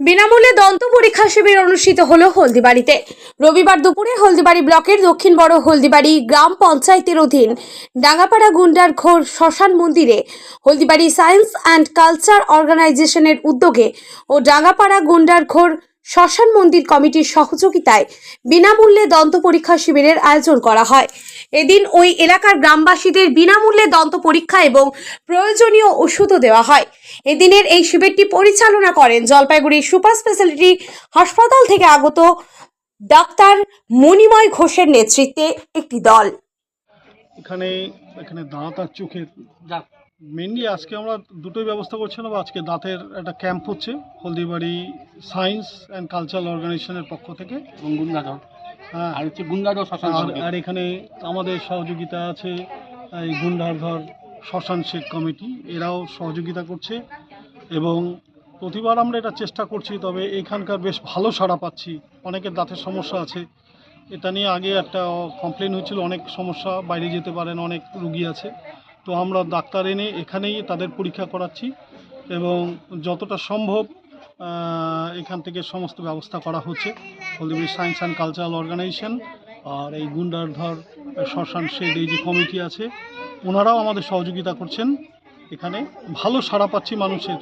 বিনামূল্যে দন্ত পরীক্ষা শিবির অনুষ্ঠিত হলো হলদিবাড়িতে। রবিবার দুপুরে হলদিবাড়ি ব্লকের দক্ষিণ বড় হলদিবাড়ি গ্রাম পঞ্চায়েতের অধীন ডাঙ্গাপাড়া গুন্ডার ঘোর শ্মশান মন্দিরে হলদিবাড়ি সায়েন্স অ্যান্ড কালচার অর্গানাইজেশনের উদ্যোগে ও ডাঙ্গাপাড়া গুন্ডার ঘোর শ্মশান মন্দির কমিটির সহযোগিতায় বিনামূল্যে দন্ত পরীক্ষা শিবিরের আয়োজন করা হয়। এদিন ওই এলাকার গ্রামবাসীদের বিনামূল্যে দন্ত পরীক্ষা এবং প্রয়োজনীয় ওষুধও দেওয়া হয়। এদিনের এই শিবিরটি পরিচালনা করেন জলপাইগুড়ি সুপার স্পেশালিটি হাসপাতাল থেকে আগত ডাক্তার মণিময় ঘোষের নেতৃত্বে একটি দল। এখানে এখানে দাঁত আর চোখের মেনলি আজকে আমরা দুটোই ব্যবস্থা করছিলাম আজকে দাঁতের একটা ক্যাম্প হচ্ছে হলদিবাড়ি সায়েন্স অ্যান্ড কালচারাল অর্গানাইজেশনের পক্ষ থেকে। এবং গুন্ডাধর হ্যাঁ আর হচ্ছে গুন্ডাধর শ্মশান আর এখানে আমাদের সহযোগিতা আছে এই গুন্ডারধর শ্মশান শেখ কমিটি এরাও সহযোগিতা করছে এবং প্রতিবার আমরা এটা চেষ্টা করছি তবে এখানকার বেশ ভালো সাড়া পাচ্ছি। অনেকের দাঁতের সমস্যা আছে। এটা নিয়ে আগে একটা কমপ্লেন হয়েছিল অনেক সমস্যা বাইরে যেতে পারেন অনেক রুগী আছে। তো আমরা ডাক্তার এনে এখানেই তাদের পরীক্ষা করাচ্ছি এবং যতটা সম্ভব এখান থেকে সমস্ত ব্যবস্থা করা হচ্ছে। Haldibari science and cultural organisation আর এই গুন্ডারধর শ্মশান শেড এই যে কমিটি আছে। ওনারাও আমাদের সহযোগিতা করছেন। এখানে ভালো সাড়া পাচ্ছি মানুষের।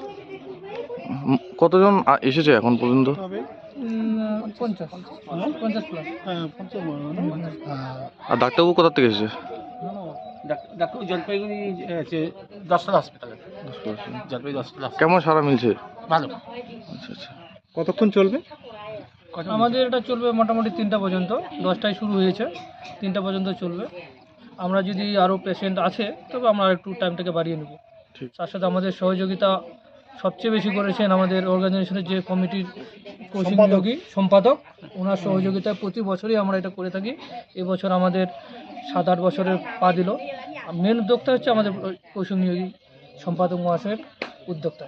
কতজন এসেছে এখন পর্যন্ত? তবে? হ্যাঁ? হ্যাঁ, পঞ্চান্ন, না? হ্যাঁ। আর ডাক্তারবাবু কোথা থেকে এসেছে? ডাক্তার জলপাইগুড়ি হচ্ছে দশটা হসপিটালে জলপাইগুড়ি দশটা কেমন সারা মিলছে? ভালো। আচ্ছা আচ্ছা। কতক্ষণ চলবে? আমাদের এটা চলবে মোটামুটি তিনটা পর্যন্ত। দশটায় শুরু হয়েছে তিনটা পর্যন্ত চলবে। আমরা যদি আরও পেশেন্ট আছে তবে আমরা একটু টাইমটাকে বাড়িয়ে নেব। ঠিক। তার সাথে আমাদের সহযোগিতা সবচেয়ে বেশি করেছেন আমাদের অর্গানাইজেশনের যে কমিটির কৌশিক সম্পাদক। সম্পাদক। ওনার সহযোগিতায় প্রতি বছরই আমরা এটা করে থাকি। এবছর আমাদের সাত আট বছরের পা দিল। মেন উদ্যোক্তা হচ্ছে আমাদের কৌশিক নিয়োগী সম্পাদক মহাশয়ের উদ্যোক্তা।